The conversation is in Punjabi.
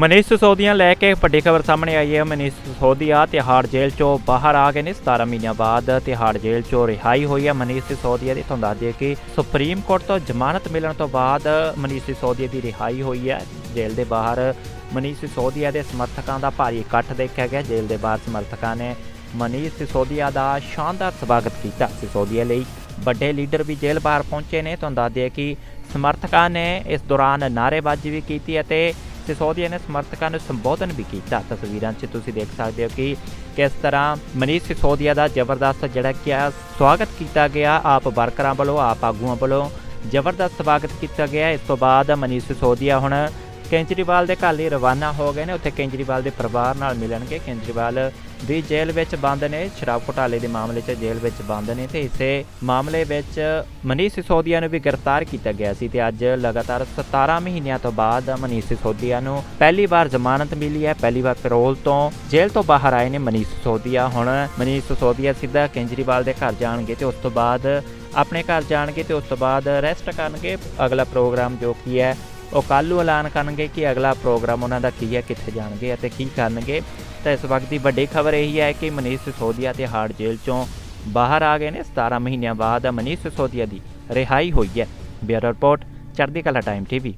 ਮਨੀਸ਼ ਸਿਸੋਦੀਆ ਲੈ ਕੇ ਵੱਡੀ ਖਬਰ ਸਾਹਮਣੇ ਆਈ ਹੈ। ਮਨੀਸ਼ ਸਿਸੋਦੀਆ ਤਿਹਾੜ ਜੇਲ੍ਹ ਚੋਂ ਬਾਹਰ ਆ ਗਏ ਨੇ। 17 ਮਹੀਨਿਆਂ ਬਾਅਦ ਤਿਹਾੜ ਜੇਲ੍ਹ ਚੋਂ ਰਿਹਾਈ ਹੋਈ ਹੈ ਮਨੀਸ਼ ਸਿਸੋਦੀਆ ਦੀ। ਤੁਹਾਨੂੰ ਦੱਸ ਦਈਏ ਕਿ ਸੁਪਰੀਮ ਕੋਰਟ ਤੋਂ ਜ਼ਮਾਨਤ ਮਿਲਣ ਤੋਂ ਬਾਅਦ ਮਨੀਸ਼ ਸਿਸੋਦੀਆ ਦੀ ਰਿਹਾਈ ਹੋਈ ਹੈ। ਜੇਲ੍ਹ ਦੇ ਬਾਹਰ ਮਨੀਸ਼ ਸਿਸੋਦੀਆ ਦੇ ਸਮਰਥਕਾਂ ਦਾ ਭਾਰੀ ਇਕੱਠ ਦੇਖਿਆ ਗਿਆ। ਜੇਲ੍ਹ ਦੇ ਬਾਹਰ ਸਮਰਥਕਾਂ ਨੇ ਮਨੀਸ਼ ਸਿਸੋਦੀਆ ਦਾ ਸ਼ਾਨਦਾਰ ਸਵਾਗਤ ਕੀਤਾ। ਸਿਸੋਦੀਆ ਲਈ ਵੱਡੇ ਲੀਡਰ ਵੀ ਜੇਲ੍ਹ ਬਾਹਰ ਪਹੁੰਚੇ ਨੇ। ਤੁਹਾਨੂੰ ਦੱਸ ਦਈਏ ਕਿ ਸਮਰਥਕਾਂ ਨੇ ਇਸ ਦੌਰਾਨ ਨਾਅਰੇਬਾਜ਼ੀ ਵੀ ਕੀਤੀ ਅਤੇ ਸਿਸੋਦੀਆ ਨੇ ਸਮਰਥਕਾਂ ਨੂੰ ਸੰਬੋਧਨ ਵੀ ਕੀਤਾ। ਤਸਵੀਰਾਂ 'ਚ ਤੁਸੀਂ ਦੇਖ ਸਕਦੇ ਹੋ ਕਿ ਕਿਸ ਤਰ੍ਹਾਂ ਮਨੀਸ਼ ਸਿਸੋਦੀਆ ਦਾ ਜ਼ਬਰਦਸਤ ਜਿਹੜਾ ਕਿ ਸਵਾਗਤ ਕੀਤਾ ਗਿਆ। ਆਪ ਵਰਕਰਾਂ ਵੱਲੋਂ, ਆਪ ਆਗੂਆਂ ਵੱਲੋਂ ਜ਼ਬਰਦਸਤ ਸਵਾਗਤ ਕੀਤਾ ਗਿਆ। ਇਸ ਤੋਂ ਬਾਅਦ ਮਨੀਸ਼ ਸਿਸੋਦੀਆ ਹੁਣ ਕੇਜਰੀਵਾਲ ਦੇ ਘਰ ਲਈ ਰਵਾਨਾ ਹੋ ਗਏ ਨੇ। ਉੱਥੇ ਕੇਜਰੀਵਾਲ ਦੇ ਪਰਿਵਾਰ ਨਾਲ ਮਿਲਣਗੇ। ਕੇਜਰੀਵਾਲ ਵੀ ਜੇਲ੍ਹ ਵਿੱਚ ਬੰਦ ਨੇ। ਸ਼ਰਾਬ ਘੁਟਾਲੇ ਦੇ ਮਾਮਲੇ 'ਚ ਜੇਲ੍ਹ ਵਿੱਚ ਬੰਦ ਨੇ ਤੇ ਇਸੇ ਮਾਮਲੇ ਵਿੱਚ ਮਨੀਸ਼ ਸਿਸੋਦੀਆ ਨੂੰ ਵੀ ਗ੍ਰਿਫਤਾਰ ਕੀਤਾ ਗਿਆ ਸੀ ਤੇ ਅੱਜ ਲਗਾਤਾਰ 17 ਮਹੀਨਿਆਂ ਤੋਂ ਬਾਅਦ ਮਨੀਸ਼ ਸਿਸੋਦੀਆ ਨੂੰ ਪਹਿਲੀ ਵਾਰ ਜ਼ਮਾਨਤ ਮਿਲੀ ਹੈ। ਪਹਿਲੀ ਵਾਰ ਪੈਰੋਲ ਤੋਂ ਜੇਲ੍ਹ ਤੋਂ ਬਾਹਰ ਆਏ ਨੇ ਮਨੀਸ਼ ਸਿਸੋਦੀਆ। ਹੁਣ ਮਨੀਸ਼ ਸਿਸੋਦੀਆ ਸਿੱਧਾ ਕੇਜਰੀਵਾਲ ਦੇ ਘਰ ਜਾਣਗੇ ਤੇ ਉਸ ਤੋਂ ਬਾਅਦ ਆਪਣੇ ਘਰ ਜਾਣਗੇ ਤੇ ਉਸ ਤੋਂ ਬਾਅਦ ਰੈਸਟ ਕਰਨਗੇ। ਅਗਲਾ ਪ੍ਰੋਗਰਾਮ ਜੋ ਕੀ ਹੈ ਉਹ ਕੱਲ੍ਹ ਨੂੰ ਐਲਾਨ ਕਰਨਗੇ ਕਿ ਅਗਲਾ ਪ੍ਰੋਗਰਾਮ ਉਹਨਾਂ ਦਾ ਕੀ ਹੈ, ਕਿੱਥੇ ਜਾਣਗੇ ਅਤੇ ਕੀ ਕਰਨਗੇ। ਤਾਂ ਇਸ ਵਕਤ ਦੀ ਵੱਡੀ ਖਬਰ ਇਹ ਹੈ ਕਿ ਮਨੀਸ਼ ਸਿਸੋਦੀਆ ਤੇ ਹਾਰਡ ਜੇਲ੍ਹ ਚੋਂ ਬਾਹਰ ਆ ਗਏ ਨੇ। 17 ਮਹੀਨਿਆਂ ਬਾਅਦ ਮਨੀਸ਼ ਸਿਸੋਦੀਆ ਦੀ ਰਿਹਾਈ ਹੋਈ ਹੈ। ਬਿਊਰੋ ਰਿਪੋਰਟ, ਚੜ੍ਹਦੀ ਕਲਾ ਟਾਈਮ ਟੀਵੀ